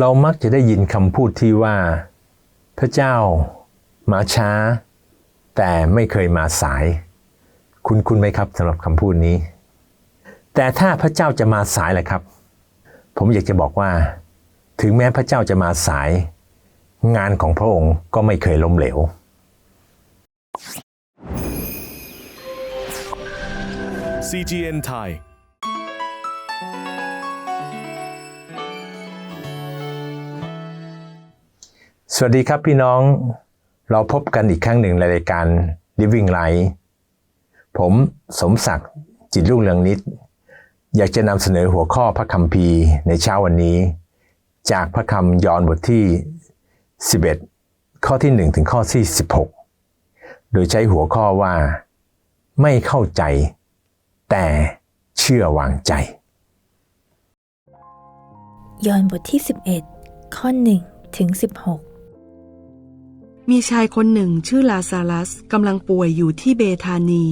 เรามักจะได้ยินคำพูดที่ว่า พระเจ้ามาช้า แต่ไม่เคยมาสาย คุณคุณไหมครับสำหรับคำพูดนี้ แต่ถ้าพระเจ้าจะมาสายแหละครับ ผมอยากจะบอกว่า ถึงแม้พระเจ้าจะมาสาย งานของพระองค์ก็ไม่เคยล้มเหลว CGN Thai สวัสดีครับพี่น้อง เราพบกันอีกครั้งหนึ่งในรายการ Living Life ผมสมศักดิ์จิตรุ่งเรืองนิด อยากจะนำเสนอหัวข้อพระคัมภีร์ในเช้าวันนี้ จากพระคำยอห์นบทที่ 11 ข้อที่ 1 ถึงข้อที่ 16 โดยใช้หัวข้อว่า ไม่เข้าใจ แต่เชื่อวางใจ ยอห์นบทที่ 11 ข้อ 1 ถึง 16 มีชายคนหนึ่งชื่อลาซาลัสกำลังป่วยอยู่ที่เบธานี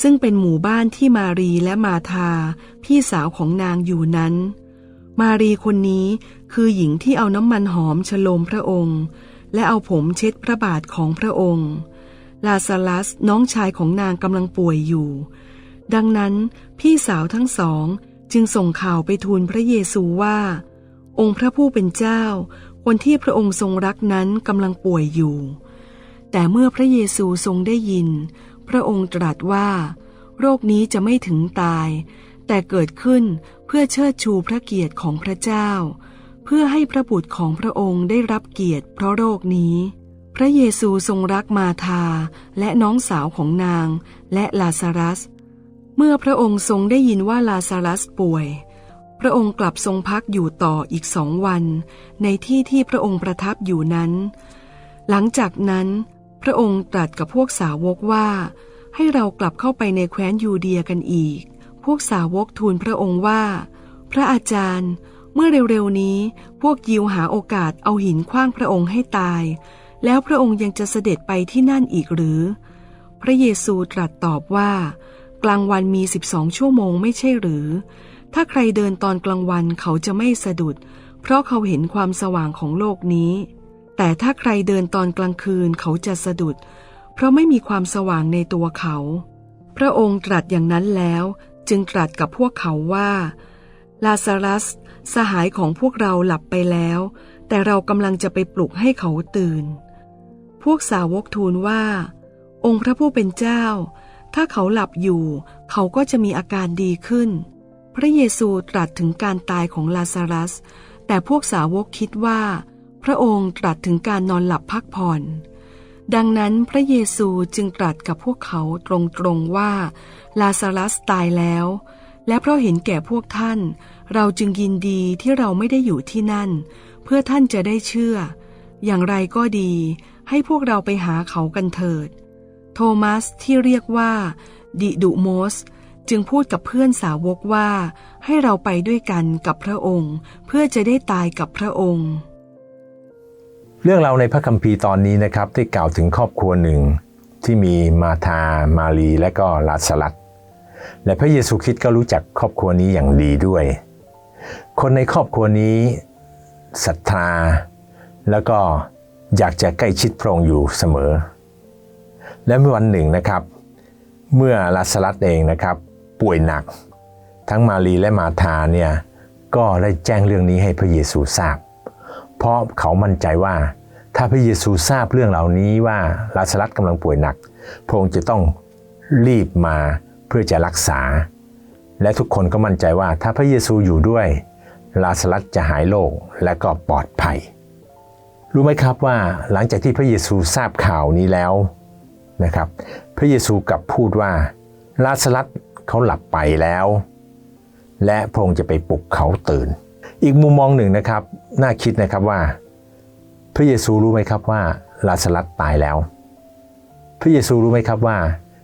ซึ่งเป็นหมู่บ้านที่มารีและมาธา พี่สาวของนางอยู่นั้น มารีคนนี้คือหญิงที่เอาน้ำมันหอมฉโลมพระองค์ และเอาผมเช็ดพระบาทของพระองค์ ลาซาลัสน้องชายของนางกำลังป่วยอยู่ ดังนั้นพี่สาวทั้งสองจึงส่งข่าวไปทูลพระเยซูว่า องค์พระผู้เป็นเจ้า คนที่พระองค์ทรงรักนั้นกำลังป่วยอยู่ แต่เมื่อพระเยซูทรงได้ยิน พระองค์ตรัสว่า โรคนี้จะไม่ถึงตาย แต่เกิดขึ้นเพื่อเชิดชูพระเกียรติของพระเจ้า เพื่อให้พระบุตรของพระองค์ได้รับเกียรติเพราะโรคนี้ พระเยซูทรงรักมาธาและน้องสาวของนางและลาซารัส เมื่อพระองค์ทรงได้ยินว่าลาซารัสป่วย พระองค์กลับทรงพักอยู่ต่ออีกสองวัน ในที่ที่พระองค์ประทับอยู่นั้น หลังจากนั้น พระองค์ตรัสกับพวกสาวกว่า ให้เรากลับเข้าไปในแคว้นยูเดียกันอีก พวกสาวกทูลพระองค์ว่า พระอาจารย์ เมื่อเร็วๆนี้พวกยิวหาโอกาสเอาหินคว้างพระองค์ให้ตาย แล้วพระองค์ยังจะเสด็จไปที่นั่นอีกหรือ พระเยซูตรัสตอบว่า กลางวันมีสิบสองชั่วโมงไม่ใช่หรือ ถ้าใครเดินตอนกลางวันเขาจะไม่สะดุด เพราะเขาเห็นความสว่างของโลกนี้ แต่ถ้าใครเดินตอนกลางคืนเขาจะสะดุด เพราะไม่มีความสว่างในตัวเขา พระองค์ตรัสอย่างนั้นแล้ว จึงตรัสกับพวกเขาว่าลาซารัส สหายของพวกเราหลับไปแล้ว แต่เรากำลังจะไปปลุกให้เขาตื่น พวกสาวกทูลว่า องค์พระผู้เป็นเจ้า ถ้าเขาหลับอยู่ เขาก็จะมีอาการดีขึ้น พระเยซูตรัสถึงการตายของลาซารัส แต่พวกสาวกคิดว่า พระองค์ตรัสถึงการนอนหลับพักผ่อน ดังนั้นพระเยซูจึงตรัสกับพวกเขาตรงๆว่า ลาซารัสตายแล้ว และเพราะเห็นแก่พวกท่าน เราจึงยินดีที่เราไม่ได้อยู่ที่นั่น เพื่อท่านจะได้เชื่อ อย่างไรก็ดี ให้พวกเราไปหาเขากันเถิด โทมัสที่เรียกว่าดิดุโมส จึงพูดกับเพื่อนสาวกว่า ให้เราไปด้วยกันกับพระองค์ เพื่อจะได้ตายกับพระองค์ เรื่องราวในพระคัมภีร์ตอนนี้นะครับได้กล่าวถึงครอบครัวหนึ่ง ที่มีมาธามารีและก็ลาสลัดและพระเยซูคริสต์ก็รู้จักครอบครัวนี้อย่างดีด้วย คนในครอบครัวนี้ศรัทธา แล้วก็อยากจะใกล้ชิดพระองค์อยู่เสมอ และเมื่อวันหนึ่งนะครับ เมื่อลาสลัดเองนะครับ ป่วยหนัก ทั้งมารีและมาธาเนี่ยก็ได้แจ้งเรื่องนี้ให้พระเยซูทราบ เพราะเขามั่นใจว่า ถ้าพระเยซูทราบเรื่องเหล่านี้ว่าลาสลัดกำลังป่วยหนัก พระองค์จะต้องรีบมาเพื่อจะรักษา และทุกคนก็มั่นใจว่าถ้าพระเยซูอยู่ด้วย ลาสลัดจะหายโรคและก็ปลอดภัย รู้ไหมครับว่าหลังจากที่พระเยซูทราบข่าวนี้แล้วนะครับ พระเยซูกลับพูดว่าลาสลัด เขาหลับไปแล้ว และพระองค์จะไปปลุกเขาตื่น อีกมุมมองหนึ่งนะครับน่าคิดนะครับว่า พระเยซูรู้ไหมครับว่าลาสลัดตายแล้ว พระเยซูรู้ไหมครับว่า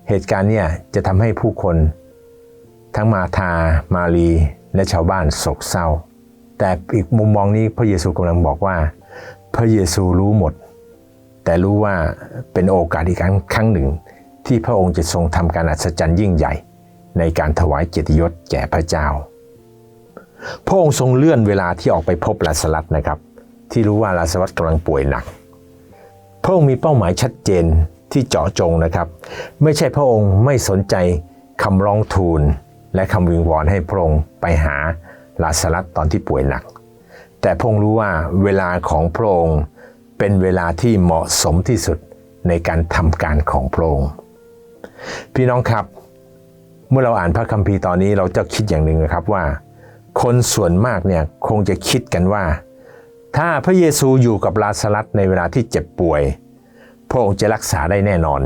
เหตุการณ์เนี่ยจะทำให้ผู้คน ทั้งมาธามารีและชาวบ้านโศกเศร้า แต่อีกมุมมองนี้พระเยซูกำลังบอกว่า พระเยซูรู้หมด แต่รู้ว่าเป็นโอกาสอีกครั้งครั้งหนึ่ง ที่พระองค์จะทรงทำการอัศจรรย์ยิ่งใหญ่ ในการถวายเกียรติยศแก่พระเจ้า พระองค์ทรงเลื่อนเวลาที่ออกไปพบลาสลัสนะครับ ที่รู้ว่าลาสลัสกำลังป่วยหนัก พระองค์มีเป้าหมายชัดเจนที่เจาะจงนะครับ ไม่ใช่พระองค์ไม่สนใจคำร้องทูล และคำวิงวอนให้พระองค์ไปหาลาสลัสตอนที่ป่วยหนัก แต่พระองค์รู้ว่าเวลาของพระองค์เป็นเวลาที่เหมาะสมที่สุดในการทำการของพระองค์พี่น้องครับ เมื่อเราอ่านพระคัมภีร์ตอนนี้เราจะคิดอย่างหนึ่งนะครับว่า คนส่วนมากเนี่ยคงจะคิดกันว่า ถ้าพระเยซูอยู่กับลาซารัสในเวลาที่เจ็บป่วย พระองค์จะรักษาได้แน่นอน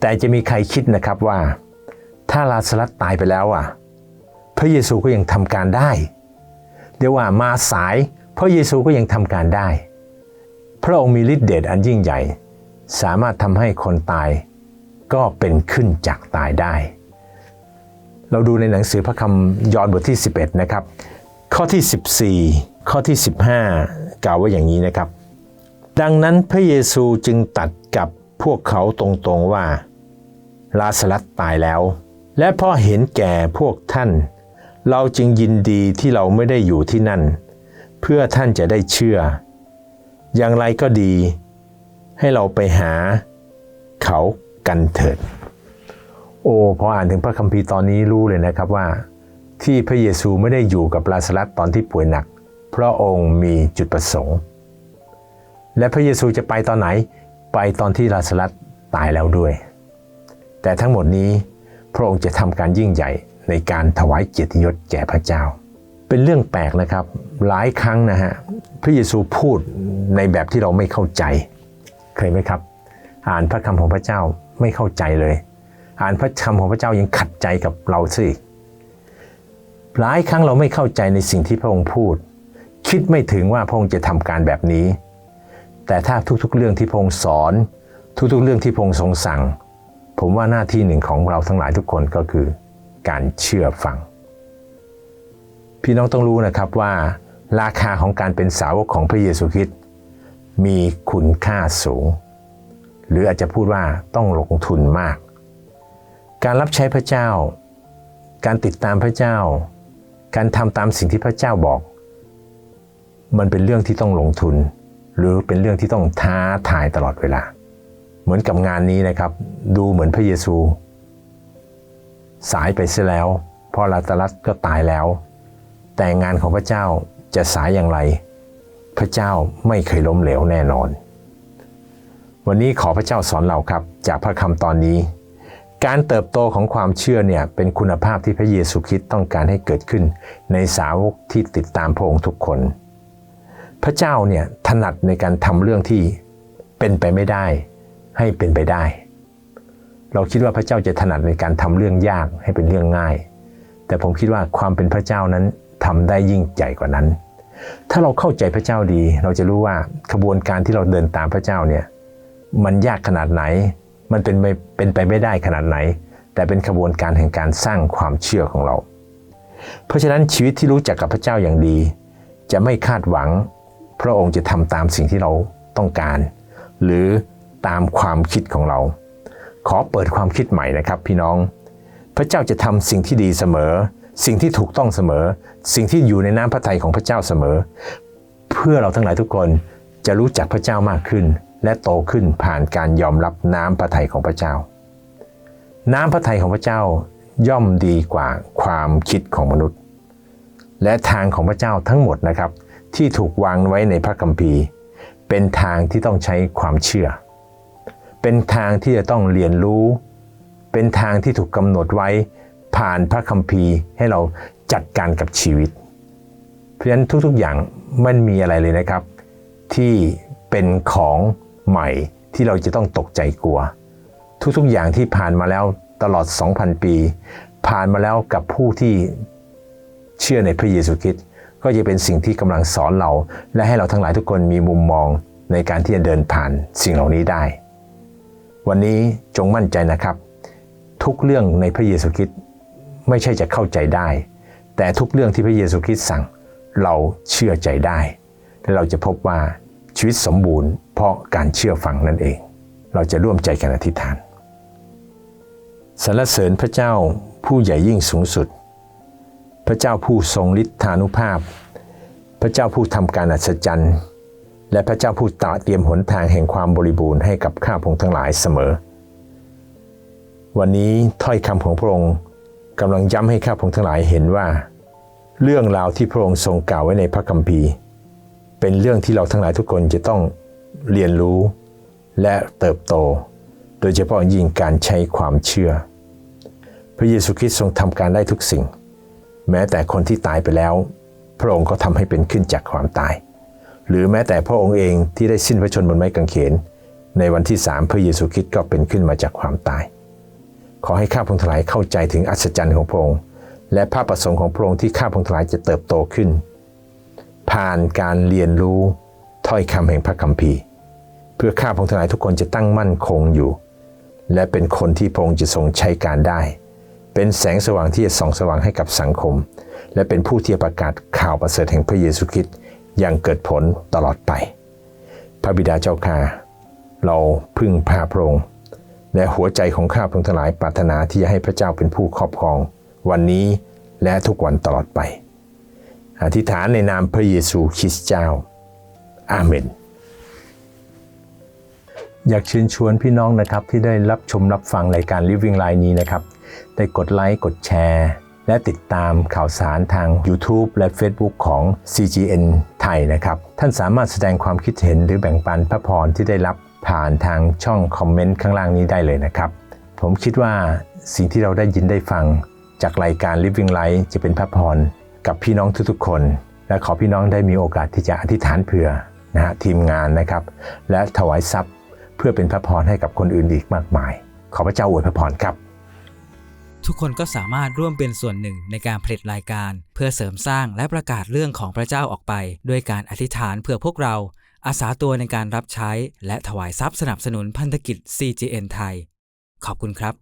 แต่จะมีใครคิดนะครับว่า ถ้าลาซารัสตายไปแล้วอะ พระเยซูก็ยังทำการได้เดี๋ยวว่ามาสายพระเยซูก็ยังทำการได้ พระองค์มีฤทธิเดชอันยิ่งใหญ่ สามารถทำให้คนตายก็เป็นขึ้นจากตายได้ เราดูในหนังสือพระคำยอห์นบทที่ 11 นะครับ ข้อที่ 14 ข้อที่ 15 กล่าวไว้อย่างนี้นะครับ ดังนั้นพระเยซูจึงตัดกับพวกเขาตรงๆว่าลาสลัสตายแล้ว และพอเห็นแก่พวกท่าน เราจึงยินดีที่เราไม่ได้อยู่ที่นั่น เพื่อท่านจะได้เชื่อ อย่างไรก็ดี ให้เราไปหาเขากันเถิด โอ้พออ่านถึงพระคัมภีร์ตอนนี้รู้เลยนะครับว่า ที่พระเยซูไม่ได้อยู่กับลาสลัสตอนที่ป่วยหนัก พระองค์มีจุดประสงค์ และพระเยซูจะไปตอนไหน ไปตอนที่ลาสลัสตายแล้วด้วย แต่ทั้งหมดนี้พระองค์จะทำการยิ่งใหญ่ในการถวายเกียรติยศแก่พระเจ้า เป็นเรื่องแปลกนะครับ หลายครั้งนะฮะพระเยซูพูดในแบบที่เราไม่เข้าใจ เคยไหมครับ อ่านพระคำของพระเจ้าไม่เข้าใจเลย อ่านพระคำของพระเจ้ายังขัดใจกับเราสิหลายครั้งเราไม่เข้าใจในสิ่งที่พระองค์พูด คิดไม่ถึงว่าพระองค์จะทำการแบบนี้ แต่ถ้าทุกๆ เรื่องที่พระองค์สอน ทุกๆ เรื่องที่พระองค์ทรงสั่ง ผมว่าหน้าที่หนึ่งของเราทั้งหลายทุกคนก็คือ การเชื่อฟัง พี่น้องต้องรู้นะครับว่าราคาของการเป็นสาวกของพระเยซูคริสต์มีคุณค่าสูง หรืออาจจะพูดว่าต้องลงทุนมาก การรับใช้พระเจ้า การติดตามพระเจ้า การทำตามสิ่งที่พระเจ้าบอก มันเป็นเรื่องที่ต้องลงทุน หรือเป็นเรื่องที่ต้องท้าทายตลอดเวลา เหมือนกับงานนี้นะครับ ดูเหมือนพระเยซู สายไปเสียแล้วพอลาตารัสก็ตายแล้ว แต่งานของพระเจ้าจะสายอย่างไร พระเจ้าไม่เคยล้มเหลวแน่นอน วันนี้ขอพระเจ้าสอนเราครับ จากพระคำตอนนี้ การเติบโตของความเชื่อเนี่ยเป็นคุณภาพที่พระเยซูคริสต์ต้องการให้เกิดขึ้น ในสาวกที่ติดตามพระองค์ทุกคน พระเจ้าเนี่ยถนัดในการทำเรื่องที่เป็นไปไม่ได้ ให้เป็นไปได้ เราคิดว่าพระเจ้าจะถนัดในการทำเรื่องยากให้เป็นเรื่องง่าย แต่ผมคิดว่าความเป็นพระเจ้านั้นทำได้ยิ่งใหญ่กว่านั้น ถ้าเราเข้าใจพระเจ้าดี เราจะรู้ว่าขบวนการที่เราเดินตามพระเจ้าเนี่ยมันยากขนาดไหน มันเป็นไปเป็นไปไม่ได้ขนาดไหน แต่เป็นขบวนการแห่งการสร้างความเชื่อของเรา เพราะฉะนั้นชีวิตที่รู้จักกับพระเจ้าอย่างดี จะไม่คาดหวัง พระองค์จะทำตามสิ่งที่เราต้องการ หรือตามความคิดของเรา ขอเปิดความคิดใหม่นะครับ พี่น้อง พระเจ้าจะทำสิ่งที่ดีเสมอ สิ่งที่ถูกต้องเสมอ สิ่งที่อยู่ในน้ำพระทัยของพระเจ้าเสมอ เพื่อเราทั้งหลายทุกคนจะรู้จักพระเจ้ามากขึ้น และโตขึ้นผ่านการยอมรับน้ำพระทัยของพระเจ้า น้ำพระทัยของพระเจ้าย่อมดีกว่าความคิดของมนุษย์ และทางของพระเจ้าทั้งหมดนะครับ ที่ถูกวางไว้ในพระคัมภีร์ เป็นทางที่ต้องใช้ความเชื่อ เป็นทางที่จะต้องเรียนรู้ เป็นทางที่ถูกกำหนดไว้ผ่านพระคัมภีร์ให้เราจัดการกับชีวิต เพราะฉะนั้นทุกๆอย่างมันมีอะไรเลยนะครับ ที่เป็นของ ใหม่ที่เราจะต้องตกใจกลัว ทุกๆอย่างที่ผ่านมาแล้วตลอด 2,000 ปี ผ่านมาแล้วกับผู้ที่เชื่อในพระเยซูคริสต์ก็จะเป็นสิ่งที่กำลังสอนเรา และให้เราทั้งหลายทุกคนมีมุมมองในการที่จะเดินผ่านสิ่งเหล่านี้ได้ วันนี้จงมั่นใจนะครับ ทุกเรื่องในพระเยซูคริสต์ไม่ใช่จะเข้าใจได้ แต่ทุกเรื่องที่พระเยซูคริสต์สั่งเราเชื่อใจได้ และเราจะพบว่าชีวิตสมบูรณ์ เพราะการเชื่อฟังนั่นเอง เราจะร่วมใจกันอธิษฐานสรรเสริญพระเจ้าผู้ใหญ่ยิ่งสูงสุด พระเจ้าผู้ทรงฤทธานุภาพ พระเจ้าผู้ทำการอัศจรรย์ และพระเจ้าผู้ตระเตรียมหนทางแห่งความบริบูรณ์ให้กับข้าพงทั้งหลายเสมอ วันนี้ถ้อยคำของพระองค์กำลังย้ำให้ข้าพงทั้งหลายเห็นว่า เรื่องราวที่พระองค์ทรงกล่าวไว้ในพระคัมภีร์ เป็นเรื่องที่เราทั้งหลายทุกคนจะต้อง เรียนรู้ และเติบโต โดยเฉพาะยิ่งการใช้ความเชื่อ พระเยซูคริสต์ทรงทำการได้ทุกสิ่ง แม้แต่คนที่ตายไปแล้ว พระองค์ก็ทำให้เป็นขึ้นจากความตาย หรือแม้แต่พระองค์เองที่ได้สิ้นพระชนม์บนไม้กางเขน ในวันที่สามพระเยซูคริสต์ก็เป็นขึ้นมาจากความตาย ขอให้ข้าพงศ์ทลายเข้าใจถึงอัศจรรย์ของพระองค์และพระประสงค์ของพระองค์ที่ข้าพงศ์ทลายจะเติบโตขึ้นผ่านการเรียนรู้ถ้อยคำแห่งพระคัมภีร์ พื่อข้าพงทลายทุกคนจะตั้งมั่นคงอยู่ และเป็นคนที่พระองค์จะทรงใช้การได้ เป็นแสงสว่างที่จะส่องสว่างให้กับสังคม และเป็นผู้ที่ประกาศข่าวประเสริฐแห่งพระเยซูคริสต์อย่างเกิดผลตลอดไป พระบิดาเจ้าข้าเราพึ่งพาพระองค์และหัวใจของข้าพงทั้งหลายปรารถนาที่จะให้พระเจ้าเป็นผู้ครอบครอง วันนี้และทุกวันตลอดไป อธิษฐานในนามพระเยซูคริสต์เจ้า อาเมน อยากเชิญชวนพี่น้องนะครับที่ได้รับชมรับฟังรายการ Living Line นี้นะครับได้กดไลค์กดแชร์ และติดตามข่าวสารทาง YouTube และ Facebook ของ CGN ไทยนะครับ ท่านสามารถแสดงความคิดเห็นหรือแบ่งปันพระพรที่ได้รับผ่านทางช่องคอมเมนต์ข้างล่างนี้ได้เลยนะครับ ผมคิดว่าสิ่งที่เราได้ยินได้ฟัง จากรายการ Living Life จะเป็นพระพรกับพี่น้องทุกๆคน และขอพี่น้องได้มีโอกาสที่จะอธิษฐานเผื่อนะฮะทีมงานนะครับ และถวายทรัพย์ พื่อเป็นพระพรให้กับคนอื่นอีกมากมาย ขอพระเจ้าอวยพระพรครับ ทุกคนก็สามารถร่วมเป็นส่วนหนึ่งในการผลิตรายการ เพื่อเสริมสร้างและประกาศเรื่องของพระเจ้าออกไป ด้วยการอธิษฐานเพื่อพวกเราอาสาตัวในการรับใช้ และถวายทรัพย์สนับสนุนพันธกิจ CGN ไทย ขอบคุณครับ